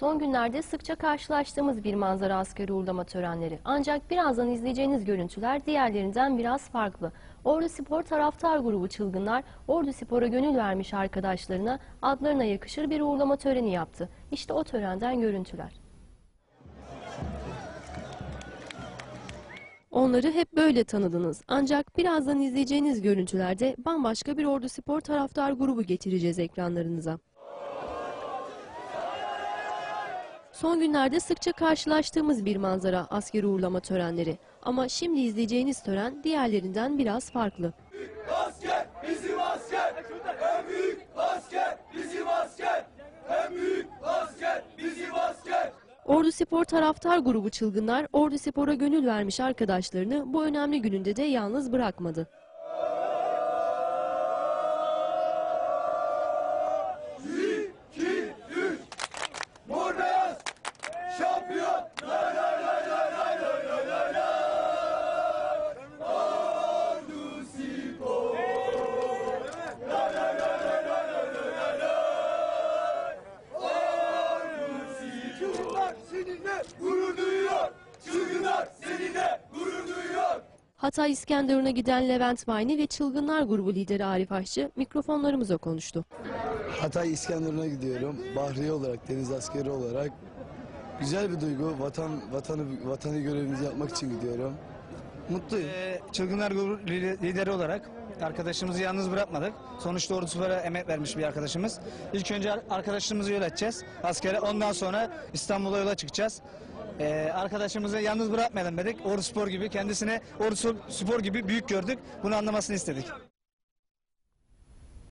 Son günlerde sıkça karşılaştığımız bir manzara askeri uğurlama törenleri. Ancak birazdan izleyeceğiniz görüntüler diğerlerinden biraz farklı. Ordu Spor taraftar grubu çılgınlar Ordu Spor'a gönül vermiş arkadaşlarına adlarına yakışır bir uğurlama töreni yaptı. İşte o törenden görüntüler. Onları hep böyle tanıdınız. Ancak birazdan izleyeceğiniz görüntülerde bambaşka bir Ordu Spor taraftar grubu getireceğiz ekranlarınıza. Son günlerde sıkça karşılaştığımız bir manzara askeri uğurlama törenleri. Ama şimdi izleyeceğiniz tören diğerlerinden biraz farklı. Asker bizim asker. En büyük asker bizim asker. En büyük asker bizim asker. Ordu Spor taraftar grubu çılgınlar Ordu Spor'a gönül vermiş arkadaşlarını bu önemli gününde de yalnız bırakmadı. Hatay İskenderun'a giden Levent Mayni ve Çılgınlar grubu lideri Arif Aşçı mikrofonlarımıza konuştu. Hatay İskenderun'a gidiyorum. Bahriye olarak, deniz askeri olarak. Güzel bir duygu. Vatan vatanı vatanı görevimizi yapmak için gidiyorum. Mutluyum. Ee, Çılgınlar Grubu li- lideri olarak arkadaşımızı yalnız bırakmadık. Sonuçta Ordu Spor'a emek vermiş bir arkadaşımız. İlk önce ar- arkadaşımızı yol edeceğiz askere. Ondan sonra İstanbul'a yola çıkacağız. Ee, arkadaşımızı yalnız bırakmayalım dedik. Ordu Spor gibi kendisine Ordu Spor gibi büyük gördük. Bunu anlamasını istedik.